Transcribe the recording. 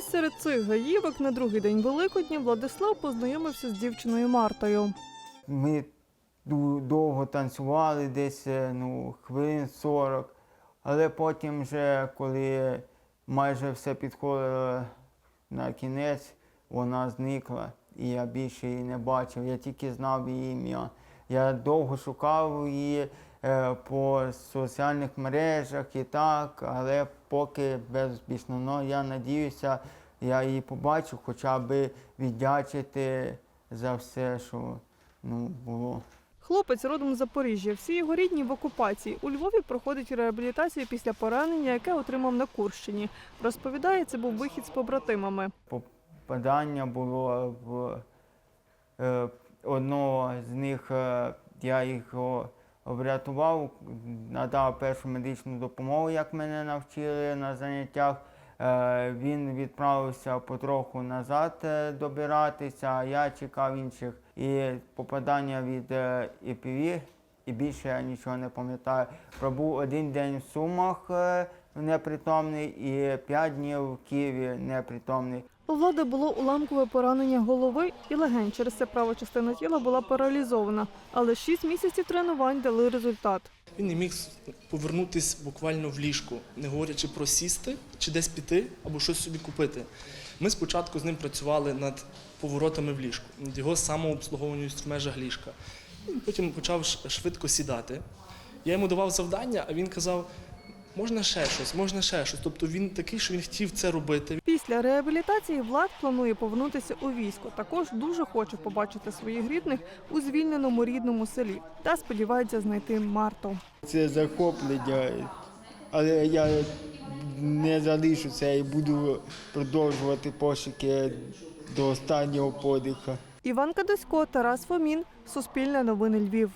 серед цих гаївок на другий день Великодня Владислав познайомився з дівчиною Мартою. Ми довго танцювали, десь е, ну, хвилин 40, але потім, вже, коли майже все підходило на кінець, вона зникла, і я більше її не бачив. Я тільки знав її ім'я. Я довго шукав її е, по соціальних мережах і так, але поки безуспішно. Но я надіюся, я її побачу, хоча б віддячити за все, що ну, було. Хлопець родом з Запоріжжя. Всі його рідні в окупації. У Львові проходить реабілітацію після поранення, яке отримав на Курщині. Розповідає, це був вихід з побратимами. Попадання було в е, одного з них, е, я його врятував, надав першу медичну допомогу, як мене навчили на заняттях. Е, Він відправився потроху назад е, добиратися, а я чекав інших. І попадання від ІПВ, і більше я нічого не пам'ятаю. Пробув один день в Сумах непритомний і п'ять днів в Києві непритомний. У влади було уламкове поранення голови і легень. Через це права частина тіла була паралізована. Але шість місяців тренувань дали результат. Він не міг повернутись буквально в ліжку, не говорячи про сісти чи десь піти або щось собі купити. Ми спочатку з ним працювали над поворотами в ліжку, над його самообслуговуваністю в межах ліжка. Потім почав швидко сідати. Я йому давав завдання, а він казав: можна ще щось, можна ще щось. Тобто він такий, що він хотів це робити. Після реабілітації Влад планує повернутися у військо. Також дуже хоче побачити своїх рідних у звільненому рідному селі та сподівається знайти Марту. Це захоплення, але я не залишу це і буду продовжувати пошуки до останнього подиха. Іван Кадосько, Тарас Фомін, Суспільне новини Львів.